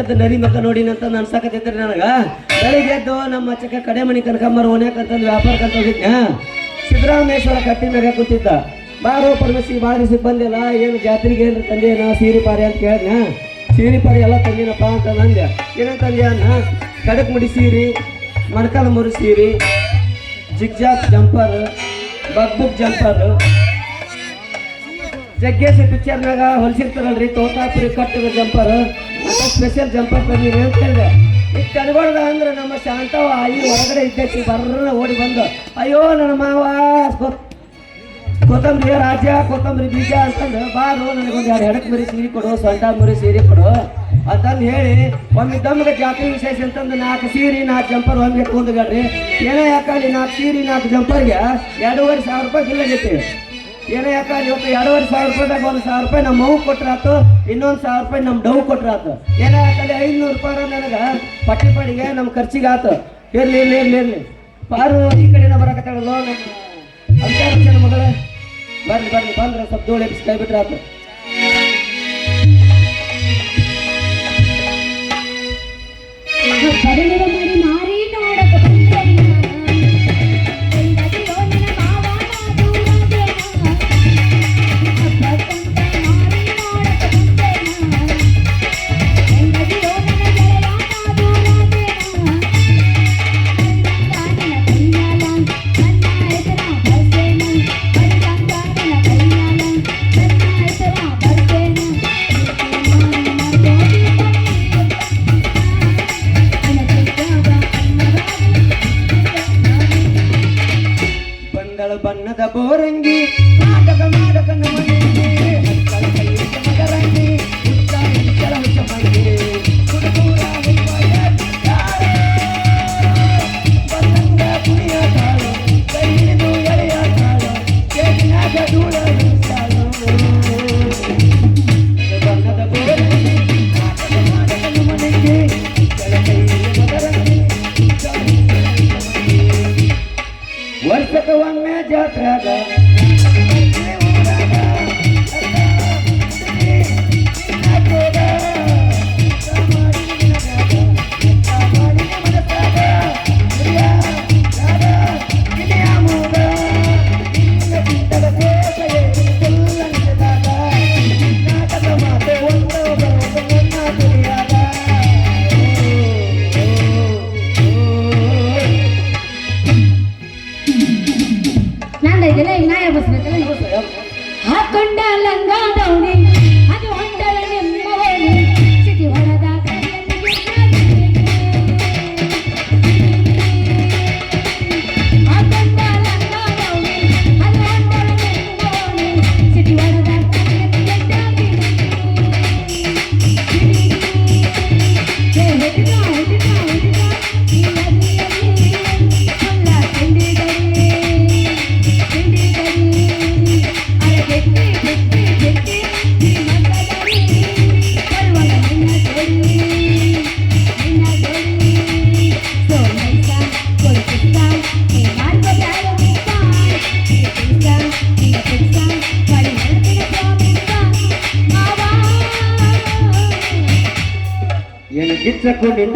ಎದ್ದು ನರಿ ಮಕ್ಕ ನೋಡಿ ಅಂತ ಅನ್ಸಾಕತ್ತೈತ್ರಿ ನನಗ. ಬೆಳಿಗ್ಗೆ ಎದ್ದು ನಮ್ಮ ಚಿಕ್ಕ ಕಡೆ ಮನಿ ಕನಕಮ್ಮರ ಓನ್ಯಾಕಂತಂದು ವ್ಯಾಪಾರಕ್ಕಂತ ಹೋಗಿದ್ನ. ಸಿದ್ದರಾಮೇಶ್ವರ ಕಟ್ಟಿ ಮ್ಯಾಗ ಕೂತಿದ್ದ. ಬಾರೋ ಪರಮೇಶಿ ಬಾರಿ ದಿವಸಕ್ಕೆ ಬಂದಿಲ್ಲ, ಏನು ಜಾತ್ರೆಗೆ ಏನು ತಂದೇನ ಸೀರೆ ಪಾರಿ ಅಂತ ಕೇಳಿದ್ನ. ಸೀರೆ ಪಾರಿ ಎಲ್ಲ ತಂದಿನಪ್ಪ ಅಂತ ನಂದೆ. ಏನೋ ತಂದೆ ಅನ್ನ? ಕಡಕ್ ಮುಡಿ ಸೀರಿ ಮಣಕಾಲ ಮುರಿ ಸೀರೆ, ಜಿಗ್ಜಾಗ್ ಜಂಪರ್ ಬಗ್ಬುಕ್ ಜಂಪರ್ ಜಗ್ಗೇಶ್ ಪಿಕ್ಚರ್ನಾಗ ಹೊಲ್ಸಿರ್ತಾರಲ್ರಿ, ತೋತಾಪುರಿ ಕಟ್ಟಿದ ಜಂಪರ್ ಸ್ಪೆಷಲ್ ಜಂಪರ್ ಬಂದಿರಿ ಅಂತ ಹೇಳಿದೆ. ಈಗ ಅಂದ್ರೆ ನಮ್ಮ ಶಾಂತವ ಆಯಿ ಹೊರಗಡೆ ಇದ್ದಕ್ಕೆ ಬರ್ರ ಓಡಿ ಬಂದು, ಅಯ್ಯೋ, ನನ್ನ ಮಾವ ಕೊತ್ತಂಬರಿ ರಾಜ ಕೊತ್ತಂಬರಿ ಬೀಜ ಅಂತಂದು ಬಾರು, ನನಗೊಂದು ಎರಡು ಎಡಕ್ ಮರಿ ಸೀರೆ ಕೊಡು, ಸೊಂಟ ಮುರಿ ಸೀರೆ ಕೊಡು. ಅಂತಂದು ಹೇಳಿ, ಒಮ್ಮೆ ದಮ್ಮದ ಜಾತ್ರೆ ವಿಶೇಷ ಅಂತಂದು ನಾಲ್ಕು ಸೀರೆ, ನಾಲ್ಕು ಜಂಪರ್ ಒಮ್ಮೆ ಎತ್ಕೊಂಡು ಏನೇ ಯಾಕಲ್ಲಿ ನಾಲ್ಕು ಸೀರೆ, ನಾಲ್ಕು ಜಂಪರ್ಗೆ ಎರಡೂವರೆ ಸಾವಿರ ರೂಪಾಯಿ ಬಿಲ್ ಏನೋ ಯಾಕ ಇವತ್ತು ಎರಡೂವರೆ ಸಾವಿರ ರೂಪಾಯಿದಾಗ ಒಂದು ಸಾವಿರ ರೂಪಾಯಿ ನಮ್ಮ ಮಗು ಕೊಟ್ರಾತು, ಇನ್ನೊಂದು ಸಾವಿರ ರೂಪಾಯಿ ನಮ್ಮ ಡವ್ ಕೊಟ್ರಾತು. ಏನೇ ಯಾಕಂದ್ರೆ ಐನೂರು ರೂಪಾಯಿ ನನಗೆ ಪಟ್ಟಿ ಪಡಿಗೆ ನಮ್ಮ ಖರ್ಚಿಗೆ ಆತು ಇರ್ಲಿ ಇರ್ಲಿ ಇರ್ಲಿ ಇರ್ಲಿ. ಪಾರು ಈ ಕಡೆನ ಬರಕತ್ತಾಳಲ್ಲೋ ನಮ್ಮ ಮಗಳ, ಬರ್ರಿ ಬರ್ರಿ, ಬಂದ್ರೆ ಸ್ವಲ್ಪ ಧೂಳು ಎಬ್ಬಿಸಿ ಕೈ ಬಿಟ್ರಾತು. ಒಮ್ಮೆ ಜಾತ್ರಾಗ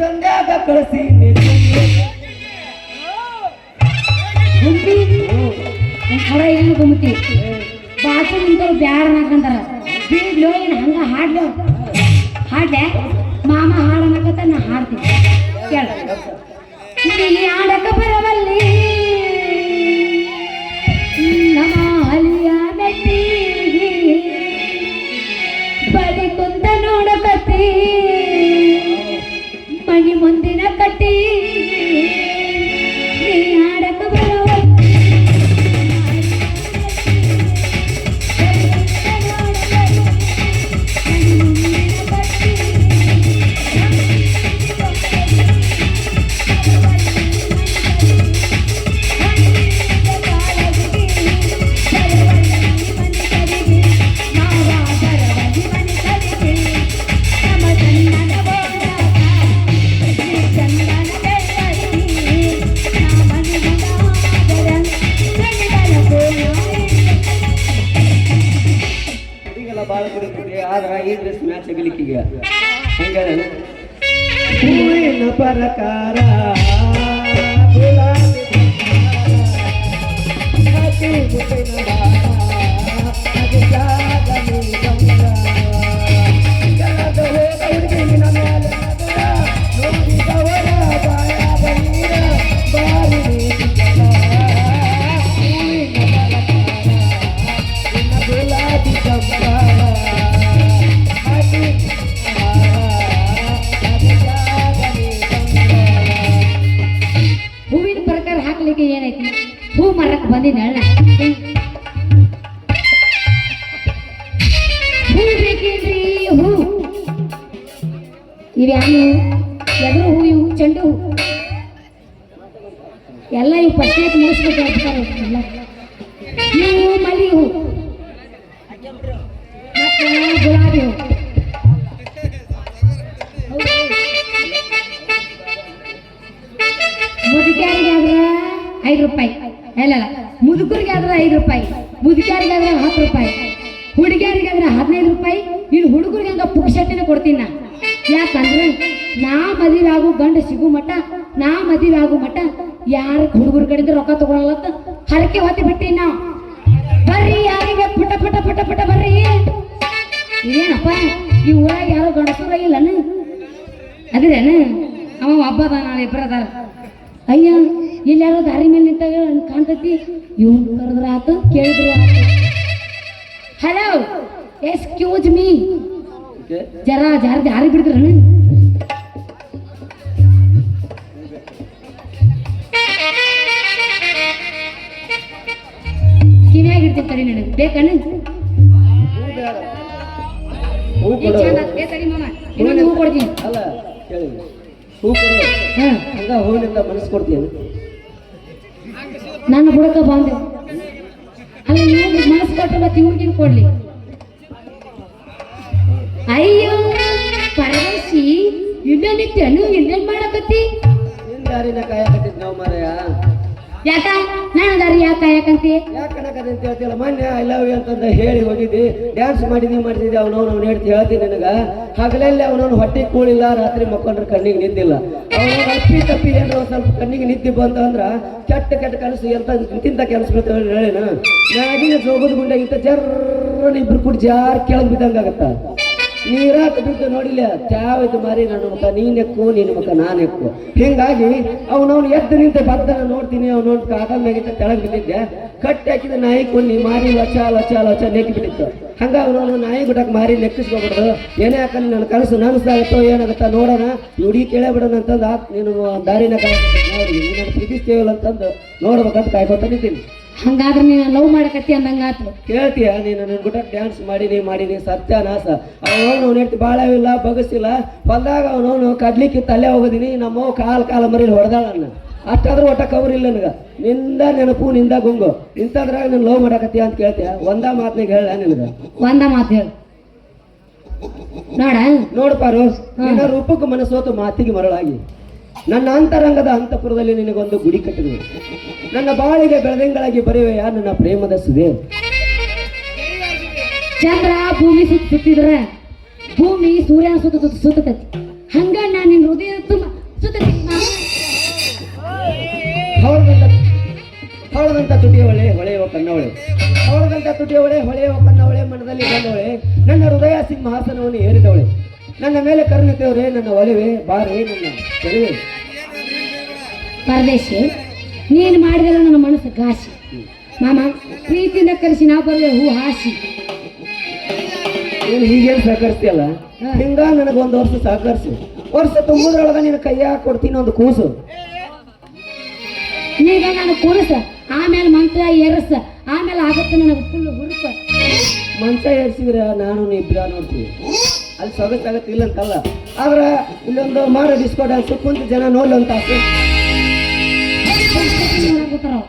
ಪ್ರಸಂಗಾಗ ಕಳಿಸಿ ಗುಂಪಿ. ಹೊರ ಏನು ಗುಮ್ಮತಿ ಬಾಜು ನಿಂತವ್ರು ಬ್ಯಾಡ ಅನ್ನಕಂತಾರ ಬೀಡ್ಲೋ ಏನು ಹಂಗ ಹಾಡ್ಲೋ ಹಾಡ್ಲೆ? ಮಾಮ ಹಾಡನಕತ್ತ ನಾ ಹಾಡ್ತೀನಿ. ಕೇಳ. ಈ ಆಡಕ ಬರವಲ್ಲಿ ಆದ್ರೆ ಈ ಡ್ರೆಸ್ ಮ್ಯಾಚ್ ಆಗಲಿಕ್ಕೀಗ ಹಂಗಾರೆ ಹೂವಿನ ಪರಕಾರ ಗುಲಾಬಿ ಬಂಗಾರ, ಹೂವಿನ ಪ್ರಕಾರ ಹಾಕ್ಲಿಕ್ಕೆ ಏನೈತಿ? ಹೂ ಮರಕ್ಕೆ ಬಂದಿನ ಹೂ ಬೇಕೇನ್ರಿ? ಹೂ. ಇವ್ಯಾನು ಎದುರು ಹೂ, ಇವು ಚೆಂಡು ಹೂ. ಎಲ್ಲ ಇವು ಫಸ್ಟ್ ಮುಗಿಸ್ಬೇಕು ಹೇಳ್ತಾರೆ ಎಲ್ಲ ಇವು ಮಲ್ಲಿಗೆ ಹೂ. ಗುಲಾಬಿ ಹೂ. ಐದು ರೂಪಾಯಿ. ಮುದುಕರಿಗೆ ಆದ್ರೆ ಐದು ರೂಪಾಯಿ, ಮುದುಕಿಯರಿಗಾದ್ರೆ ಹತ್ತು ರೂಪಾಯಿ, ಹುಡುಗಿಯರಿಗಾದ್ರ ಹದಿನೈದು ರೂಪಾಯಿ, ಇನ್ನು ಹುಡುಗರಿಗೆ ಹಂಗ ಪುಕ್ಷಟ್ಟಿನ ಕೊಡ್ತೀನಿ ನಾ. ಯಾಕಂದ್ರೆ ನಾ ಮದುವೆ ಆಗು ಗಂಡ ಸಿಗು ಮಟ ನಾ ಮದುವೆ ಆಗು ಮಟ ಯಾರ ಹುಡುಗರ ಕಡೆಯಿಂದ ರೊಕ್ಕ ತಗೊಳಲ್ಲತ್ತ ಹರಕೆ ಹೊತ್ತಿ ಬಿಟ್ಟಿನಿ ನಾವು. ಬರ್ರಿ ಯಾರಿಗೆ, ಪುಟ ಪುಟ ಪುಟ ಪುಟ ಬರ್ರಿ. ಏನಪ್ಪ ಈ ಊರಾಗ ಯಾರು ಗಂಡಸೂರ ಇಲ್ಲನು? ಅದ್ರೇನು? ಅವ ಹಬ್ಬದ ಅದ ನಾಳೆ ಇಬ್ಬರ ಅದಾರ. ಅಯ್ಯ. ಇಲ್ಲಿ ಯಾರೋ ದಾರಿ ಮೇಲೆ ನಿಂತಾಗ ಕಾಣ್ತೈತಿ. ಇವನ್ ಕರೆದ್ರ ಆತು ಕೇಳಿದ್ರು ಆತು. ಹಲೋ ಎಕ್ಸ್ಕ್ಯೂಸ್ ಮೀ ಜರ ಜಾರ ದಾರಿ ಬಿಡ್ತಾರ ಕಿವಿಯಾಗ ಇಡ್ತೀನಿ ತಡಿ ನನಗೆ ಬೇಕಣ್ಣ ಹೂ ಕೊಡ್ತೀನಿ. ಅಲ್ಲ ಕೇಳಿ. ಹೂ ಕೊಡು. ಹಂಗ ಹೂವಿನಿಂದ ಮನಸ್ಸು ಕೊಡ್ತೀನಿ. ನನ್ನ ಬುಡಕ ಬಂದೆ, ಅಲ್ಲ ನೀವು ಮನಸ್ಸು ಕೊಟ್ಟು ಮತ್ತೆ ಇವ್ರಿಗೇನು ಕೊಡ್ಲಿ? ಅಯ್ಯೋ ಪರಮೇಶಿ ಇಲ್ಲೇ ಇನ್ನೇನ್ ಮಾಡಕತ್ತಿ? ಕಾಯಕತ್ತಿದ್ ನಾವು ಮಾರಾಯ. ಯಾಕ? ನಾನು ಅದಾರಿ ಯಾಕ, ಯಾಕಂತಿ? ಅಂತ ಹೇಳ್ತಿಲ್ಲ ಮೊನ್ನೆ ಐ ಲವ್ ಯು ಅಂತಂದ ಹೇಳಿ ಹೋಗಿದ್ದಿ. ಡ್ಯಾನ್ಸ್ ಮಾಡಿದ್ವಿ ಮಾಡಿದ್ವಿ ಅವನವ್ನು ಅವ್ನು ಹೇಳ್ತಿ ಹೇಳ್ತೀನಿ ನಿನಗ. ಹಗಲಲ್ಲಿ ಅವನವ್ನು ಹೊಟ್ಟೆ ಕೂಳಿಲ್ಲ, ರಾತ್ರಿ ಮಕ್ಕೊಂಡ್ರೆ ಕಣ್ಣಿಗೆ ನಿಂತಿಲ್ಲ. ಅವನು ಅಪ್ಪಿ ತಪ್ಪಿ ಏನಾರ ಸ್ವಲ್ಪ ಕಣ್ಣಿಗೆ ನಿಂತಿ ಬಂತ ಅಂದ್ರ ಕೆಟ್ಟ ಕೆಟ್ಟ ಕನಸು ಎಂತ ಇಂತಿಂತ ಕೆಲಸಗಳು ಹೇಳಿನ ಮ್ಯಾಗಿನ ಸೋಗದ ಗುಂಡ ಇಂತ ಜರ್ರ ಇಬ್ರು ಕೂಡ ಜಾರ್ ಕೆಳಗ್ ಬಿದ್ದಂಗ ಆಗತ್ತ ನೀರಾಕ ಬಿದ್ದು ನೋಡಿಲ್ಲ ತ್ಯಾವೈತು ಮಾರಿ ನನ್ನ ಮುಖ ನೀನೆಕ್ಕು ನಿನ್ನ ಮುಖ ನಾನೆಕ್ಕು ಹಿಂಗಾಗಿ ಅವನವನು ಎದ್ದು ನಿಂತ ಬದ್ದನ ನೋಡ್ತೀನಿ, ಅವನು ಮ್ಯಾಗಿಂತ ತೆಳಗ್ ಬಿದ್ದಿದ್ದೆ. ಕಟ್ಟಿ ಹಾಕಿದ ನಾಯಿ ಕೊನ್ನಿ ಮಾರಿ ಲಚ ಲಚ ಲಚ ನೆಕ್ಕಿ ಬಿಟ್ಟಿತ್ತು. ಹಂಗ ಅವನವನು ನಾಯಿ ಗುಡಕ್ ಮಾರಿ ನೆಕ್ಕಿಸ್ಕೊಬಿಡ್ದು ಏನೇ ಹಾಕಲಿ ನನ್ನ ಕನಸು ನನಸಾಗುತ್ತೋ ಏನಾಗುತ್ತಾ ನೋಡೋಣ. ಹುಡಿ ಕೇಳೇ ಬಿಡೋಣ ಅಂತಂದು ನೀನು ದಾರಿನ ಪ್ರೀತಿಸ್ತೇವಲ್ಲ ಅಂತಂದು ನೋಡ್ಬೇಕಂತ ಕಾಯ್ಕೊತ ನಿಂತೀನಿ. ಹಂಗಾದ್ರೆ ನೀನು ಲವ್ ಮಾಡಕತ್ತಿ ಅಂದಂಗಾತು ಕೇಳ್ತೀಯ ನೀನು ನನ್ನ ಗುಟ ಡ್ಯಾನ್ಸ್ ಮಾಡೀನಿ ಸತ್ಯ ನಾಸ ಅವನು ನೆಟ್ಟು ಭಾಳ ಬಾಳವಿಲ್ಲ ಬಗಸಿಲ್ಲ. ಹೊಲ್ದಾಗ ಅವನವನು ಕಡ್ಲಿಕ್ಕೆ ತಲೆ ಹೋಗದಿನಿ ನಮ್ಮ ಕಾಲ್ ಕಾಲ ಮರೀಲಿ ಹೊಡೆದಾಳನ್ನ ಅಷ್ಟಾದ್ರೂ ಒಟ್ಟ ಕವರ್ ಇಲ್ಲ ನನಗ. ನಿಂದ ನೆನಪು ನಿಂದ ಗುಂಗು. ಇಂಥದ್ರಾಗ ನೀನು ಲವ್ ಮಾಡಕತ್ತೀಯ ಅಂತ ಕೇಳ್ತೀಯ? ಒಂದ ಮಾತ್ನಾಗ ಹೇಳ ನಿನಗ? ಒಂದ ಮಾತು ಹೇಳು. ನೋಡ. ನೋಡಪ್ಪ ರೋಸ್ ನಿನ್ನ ರೂಪಕ್ಕೆ ಮನಸ್ಸೋತು ಮಾತಿಗೆ ಮರಳಾಗಿ. ನನ್ನ ಅಂತರಂಗದ ಅಂತಪುರದಲ್ಲಿ ನಿನಗೊಂದು ಗುಡಿ ಕಟ್ಟಿದೆ. ನನ್ನ ಬಾಳಿಗೆ ಬೆಳದಿಂಗಳಾಗಿ ಬರೆಯುವೆಯ ನನ್ನ ಪ್ರೇಮದ ಸುದೆ ಚಂದ್ರ ಭೂಮಿ ಸುತ್ತ ಸುತ್ತಿದ್ರ ಭೂಮಿ ಸೂರ್ಯನ ಸುತ್ತ ಸುತ್ತ ಸುತ್ತತೈತಿ. ಹಂಗ ನಾನು ನಿನ್ನ ಹೃದಯ ತುಂಬ ಸುತ್ತತೈತಿ. ಮಾಮ. ಹೌದಂತ ಅವಳದಂತ ತುಟಿಯ ಹೊಳೆ ಹೊಳೆಯುವ ಕನ್ನವಳೆ ಅವಳದಂತ ತುಟಿಯ ಹೊಳೆ ಹೊಳೆಯುವ ಕನ್ನವಳೆ ಮನದಲ್ಲಿ ಬಂದವಳೆ ನನ್ನ ಹೃದಯ ಸಿಂಹಾಸನವನ್ನು ಏರಿದವಳೆ ನನ್ನ ಮೇಲೆ ಕರುಣಿತೇವ್ರೆ ನನ್ನ ಒಲವೆ ಬಾರೆ ನನ್ನ ಚೆಲುವೆ ಪರದೇಶಿ ನೀನು ಮಾಡಿದ್ರೆ ನನ್ನ ಮನಸ್ಸು ಗಾಸಿ ಮಾಮ ಪ್ರೀತಿಯಿಂದ ಕರೆಸಿ ನಾವು ಬರಲಿ ಹೂ ಹಾಸಿ ನೀನು ಹೀಗೇನು ಸಹಕರಿಸ್ತೀಯಲ್ಲ? ಹಿಂಗ ನನಗೆ ನನಗೊಂದು ವರ್ಷ ಸಹಕರಿಸು. ವರ್ಷ ತುಂಬುದ್ರೊಳಗ ನಿನ್ನ ಕೈಯಾಗ ಕೊಡ್ತೀನಿ ಒಂದು ಕೂಸು. ಈಗ ನಾನು ಕೂರಿಸ ಆಮೇಲೆ ಮಂತ್ರ ಏರಸ ಆಮೇಲೆ ಆಗತ್ತೆ ನನಗೆ ಫುಲ್ ಹುರುಸ ಮಂತ್ರ ಏರ್ಸಿದ್ರೆ ನಾನು ಇಬ್ಬರ ನೋಡ್ತೀವಿ. ಅಲ್ಲಿ ಸೊಗಸಾಗತ್ತಿಲ್ಲ ಅಂತಲ್ಲ ಆದ್ರೆ ಇಲ್ಲೊಂದು ಮಾಡೋ ಡಿಸ್ಕೋ ಡ್ಯಾನ್ಸ್ ಕುಂತ ಜನ ನೋಡ್ಲಂತ ಆಸೆ చేయాలనుకుంటున్నావు